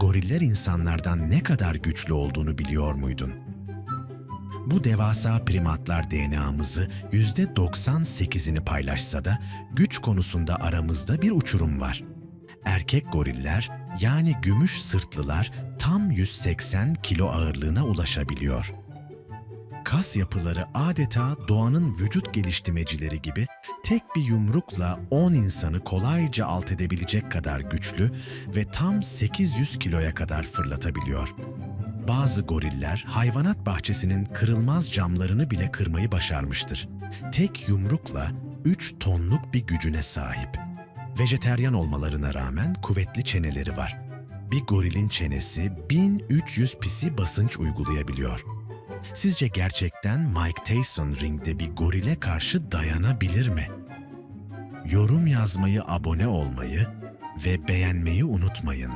goriller insanlardan ne kadar güçlü olduğunu biliyor muydun? Bu devasa primatlar DNA'mızı %98'ini paylaşsa da güç konusunda aramızda bir uçurum var. Erkek goriller yani gümüş sırtlılar tam 180 kilo ağırlığına ulaşabiliyor. Kas yapıları adeta doğanın vücut geliştirmecileri gibi tek bir yumrukla 10 insanı kolayca alt edebilecek kadar güçlü ve tam 800 kiloya kadar fırlatabiliyor. Bazı goriller hayvanat bahçesinin kırılmaz camlarını bile kırmayı başarmıştır. Tek yumrukla 3 tonluk bir gücüne sahip. Vejeteryan olmalarına rağmen kuvvetli çeneleri var. Bir gorilin çenesi 1300 psi basınç uygulayabiliyor. Sizce gerçekten Mike Tyson ringde bir gorile karşı dayanabilir mi? Yorum yazmayı, abone olmayı ve beğenmeyi unutmayın.